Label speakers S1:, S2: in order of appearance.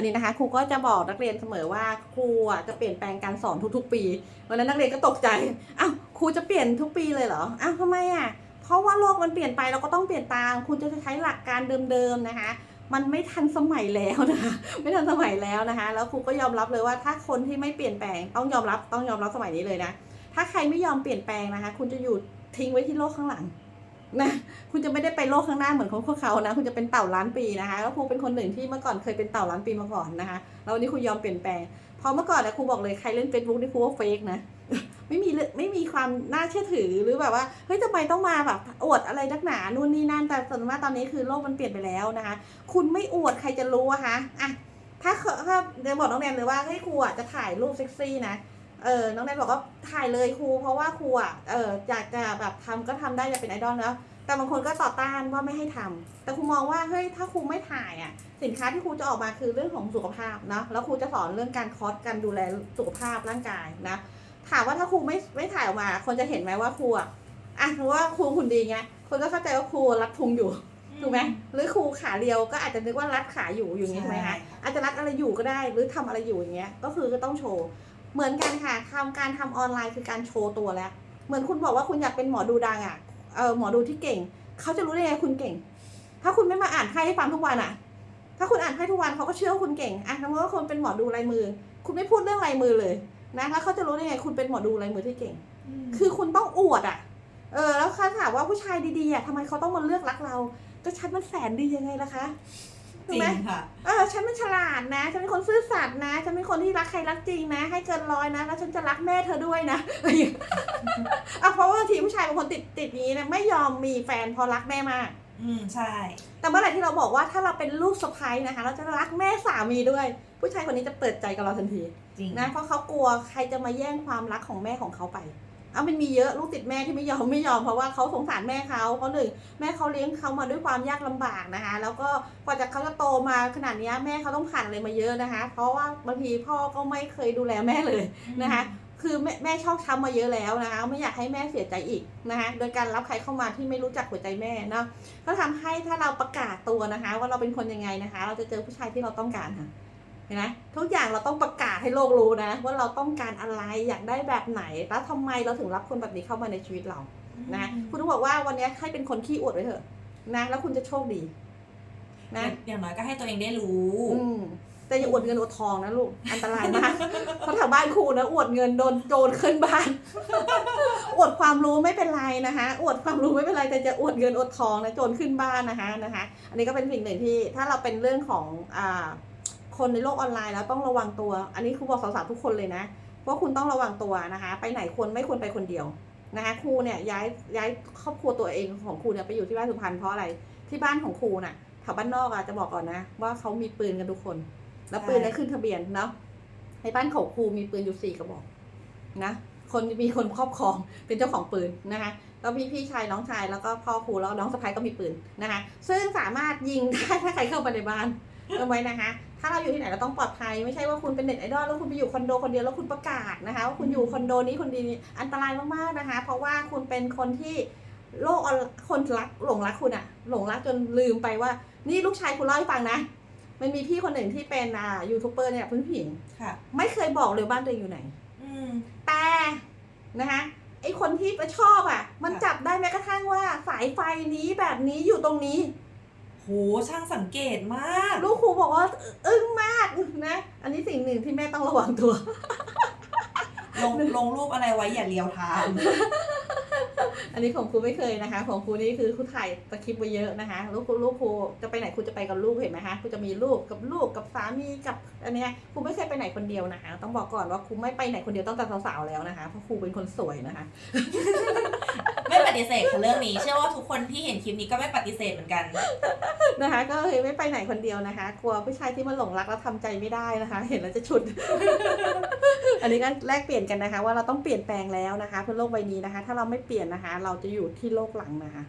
S1: ันนี้นะคะครูก็จะบอกนักเรียนเสมอว่าครูอะจะเปลี่ยนแปลงการสอนทุกๆ ปีวันนั้นนักเรียนก็ตกใจอ้าวครูจะเปลี่ยนทุกปีเลยเหรออ้าวทำไมอะเพราะว่าโลกมันเปลี่ยนไปเราก็ต้องเปลี่ยนตามคุณจะใช้หลักการเดิมๆนะคะ มันไม่ทันสมัยแล้วนะคะไม่ทันสมัยแล้วนะคะ แล้วครูก็ยอมรับเลยว่าถ้าคนที่ไม่เปลี่ยนแปลงต้องยอมรับต้องยอมรับสมัยนี้เลยนะถ้าใครไม่ยอมเปลี่ยนแปลงนะคะ คุณจะอยู่ทิ้งไว้ที่โลกข้างหลัง นะคุณจะไม่ได้ไปโลกข้างหน้าเหมือนของพวกเขานะ คุณจะเป็นเต่าล้านปีนะคะแล้วครูเป็นคนหนึ่งที่เมื่อก่อนเคยเป็นเต่าล้านปีมาก่อนนะคะแล้ววันนี้ครูยอมเปลี่ยนแปลงเพราะเมื่อก่อนนะครูบอกเลยใครเล่นเฟซบุ๊กนี่ครูว่าเฟกนะไม่มีเลยไม่มีความน่าเชื่อถือหรือแบบว่าเฮ้ยทำไมต้องมาแบบอวดอะไรนักหนานู่นนี่นั่นแต่ส่วนมากตอนนี้คือโลกมันเปลี่ยนไปแล้วนะคะ คุณไม่อวดใครจะรู้อะคะอะถ้าเคถ้าเดี๋ยวบอกน้องแนนเลยว่าเฮ้ครูอะจะถ่ายรูปเซ็กซี่นะ เออน้องแนนบอกว่าถ่ายเลยครู เพราะว่าครูอะเอออยากจะแบบทำก็ทำได้อยากเป็นไอดอลแล้วแต่บางคนก็ต่อต้านว่าไม่ให้ทำแต่ครูมองว่าเฮ้ยถ้าครูไม่ถ่ายอะสินค้าที่ครูจะออกมาคือเรื่องของสุขภาพนะแล้วครูจะสอนเรื่องการคอสการดูแลสุขภาพร่างกายนะถามว่าถ้าครูไม่ไม่ถ่ายออกมา คนจะเห็นไหมว่าครูอะอะถือว่าครูหุ่นดีไงคนก็เข้าใจว่าครูรัดพุงอยู่ถูกไหมหรือครูขาเรียวก็อาจจะนึกว่ารัดขาอยู่อยู่อย่างนี้ใช่ไหมคะอาจจะรัดอะไรอยู่ก็ได้ หรือทำอะไรอยู่อย่างเงี้ยก็คือก็ต้องโชว์ เหมือนกันค่ะทำการทำออนไลน์คือการโชว์ตัวแล้ว เหมือนคุณบอกว่าคุณอยากเป็นหมอดูดังอะเออหมอดูที่เก่ง เขาจะรู้ได้ไงคุณเก่ง ถ้าคุณไม่มาอ่านไพ่ให้ฟังทุกวันอะ ถ้าคุณอ่านไพ่ทุกวันเขาก็เชื่อว่าคุณเก่งอะสมมติว่าคุณเป็นหมอดูลายมือ คุณไม่พูดเรื่องลายมือเลยนะแล้วเขาจะรู้ได้ไงคุณเป็นหมอดูลายมือที่เก่ง คือคุณต้องอวดอะ เออ แล้วเขาถามว่าผู้ชายดีๆอะทำไมเขาต้องมาเลือกรักเรา ก็ฉันมันแสนดียังไงล่ะคะ
S2: จ
S1: ถู
S2: ริ
S1: กไหม
S2: งค่ะ
S1: เออฉันเป็นฉลาดนะ ฉันเป็นคนซื่อสัตย์นะ ฉันเป็นคนที่รักใครรักจริงนะ ให้เกินร้อยนะ แล้วฉันจะรักแม่เธอด้วยนะอะเพราะว่าบางทีผู้ชายบางคนติดติดนี้นะไม่ยอมมีแฟนเพราะรักแม่มาก
S2: อืมใช่
S1: แต่เมื่อไหร่ที่เราบอกว่าถ้าเราเป็นลูกสะใภ้นะคะ เราจะรักแม่สามีด้วย ผู้ชายคนนี้จะเปิดใจกับเราทันที
S2: จริง
S1: นะเพราะเขากลัวใครจะมาแย่งความรักของแม่ของเขาไป เอามันมีเยอะลูกติดแม่ที่ไม่ยอมไม่ยอมเพราะว่าเขาสงสารแม่เขาเพราะหนึ่งแม่เขาเลี้ยงเขามาด้วยความยากลำบากนะคะ แล้วก็กว่าจะเขาจะโตมาขนาดเนี้ยแม่เขาต้องผ่านอะไรมาเยอะนะคะ เพราะว่าบางทีพ่อก็ไม่เคยดูแลแม่เลยนะคะคือแม่แม่ชอกช้ำมาเยอะแล้วนะคะ ไม่อยากให้แม่เสียใจอีกนะคะ โดยการรับใครเข้ามาที่ไม่รู้จักหัวใจแม่เนาะก็ทำให้ถ้าเราประกาศตัวนะคะ ว่าเราเป็นคนยังไงนะคะ เราจะเจอผู้ชายที่เราต้องการค่ะเห็นไหมทุกอย่างเราต้องประกาศให้โลกรู้นะ ว่าเราต้องการอะไรอยากได้แบบไหน แล้วทำไมเราถึงรับคนแบบนี้เข้ามาในชีวิตเรานะคุณต้องบอกว่าวันนี้ให้เป็นคนขี้อวดไว้เถอะนะแล้วคุณจะโชคดี นะ
S2: อย่างน้อยก็ให้ตัวเองได้รู้
S1: อืมแต่อย่าอวดเงินอวดทองนะลูกอันตรายมากเพราะแถวบ้านครูนะอวดเงินโดนโจรขึ้นบ้าน อวดความรู้ไม่เป็นไรนะคะอวดความรู้ไม่เป็นไรแต่จะอวดเงินอวดทองนะโจรขึ้นบ้านนะคะนะคะ อันนี้ก็เป็นสิ่งหนึ่งที่ถ้าเราเป็นเรื่องของอ่า คนในโลกออนไลน์แล้วต้องระวังตัว อันนี้ครูบอกสาวๆทุกคนเลยนะเพราะคุณต้องระวังตัวนะคะ ไปไหนควรไม่ควรไปคนเดียวนะคะครูเนี่ยย้ายย้ายครอบครัวตัวเองของครูเนี่ยไปอยู่ที่บ้านสุพรรณเพราะอะไรที่บ้านของครูน่ะแถวบ้านนอกอะจะบอกก่อนนะ ว่าเขามีปืนกันทุกคน แล้วปืนนั้นขึ้นทะเบียนเนาะในบ้านของครูมีปืนอยู่สี่กระบอกนะคนมีคนครอบครองเป็นเจ้าของปืนนะคะแล้วพี่พี่ชายน้องชายแล้วก็พ่อครูแล้วน้องสะพ้ายก็มีปืนนะคะ ซึ่งสามารถยิงได้ถ้าใครเข้าไปในบ้านเอาไว้นะคะ ถ้าเราอยู่ที่ไหนเราต้องปลอดภัย ไม่ใช่ว่าคุณเป็นเน็ตไอดอลแล้วคุณไปอยู่คอนโดคนเดียวแล้วคุณประกาศนะคะว่าคุณอยู่คอนโดนี้คนดีนี้อันตรายมากๆนะคะ เพราะว่าคุณเป็นคนที่โลกออนคนรักหลงรักคุณอะหลงรักจนลืมไปว่า นี่ลูกชายคุณเล่าให้ฟังนะ มันมีพี่คนหนึ่งที่เป็นอ่ายูทูบเบอร์เนี่ยเพื่อนผู้หญิง
S2: ค่ะ
S1: ไม่เคยบอกเลยบ้านตัวเองอยู่ไหน
S2: อืม
S1: แต่นะคะไอคนที่ไปชอบอะ มัน
S2: ค่ะ
S1: จับได้แม้กระทั่งว่าสายไฟนี้แบบนี้อยู่ตรงนี้
S2: โหช่างสังเกตมาก
S1: ลูกครูบอกว่าอึ้งมากนะ อันนี้สิ่งหนึ่งที่แม่ต้องระวังตัว
S2: ลงลงรูปอะไรไว้อย่าเลียวทาง
S1: อันนี้ของครูไม่เคยนะคะ ของครูนี่คือครูถ่ายสคริปต์ไว้เยอะนะคะ ลูกครูลูกครูจะไปไหนครูจะไปกับลูกเห็นไหมคะครูจะมีลูกกับลูกกับสามีกับอันเนี้ยครูไม่เคยไปไหนคนเดียวนะคะ ต้องบอกก่อนว่าครูไม่ไปไหนคนเดียวตั้งแต่สาวๆแล้วนะคะ เพราะครูเป็นคนสวยนะคะ
S2: ไม่ป ฏิเสธเรื่องนี้ เชื่อว่าทุกคนที่เห็นคลิปนี้ก็ไม่ปฏิเสธเหมือนกัน
S1: นะคะ ก็เลยไม่ไปไหนคนเดียวนะคะ กลัวผู้ชายที่มาหลงรักแล้วทำใจไม่ได้นะคะ เห็นแล้วจะฉุด อันนี้ก็แลกเปลี่ยนกันนะคะ ว่าเราต้องเปลี่ยนแปลงแล้วนะคะ เพื่อโลกใบนี้นะคะ ถ้าเราไม่เปลี่ยนนะคะ เราจะอยู่ที่โลกหลังนะคะ